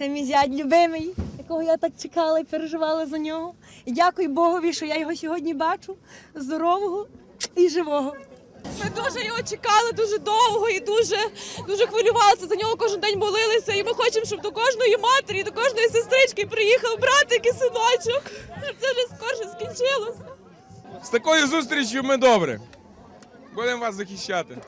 Це мій зять любимий, якого я так чекала і переживала за нього. І дякую Богові, що я його сьогодні бачу здорового і живого. Ми дуже його чекали дуже довго і дуже дуже хвилювалися за нього. Кожен день молилися. І ми хочемо, щоб до кожної матері, до кожної сестрички приїхав братик і синочок. Щоб Це вже скорше скінчилося. З такою зустрічю ми добре. Будемо вас захищати.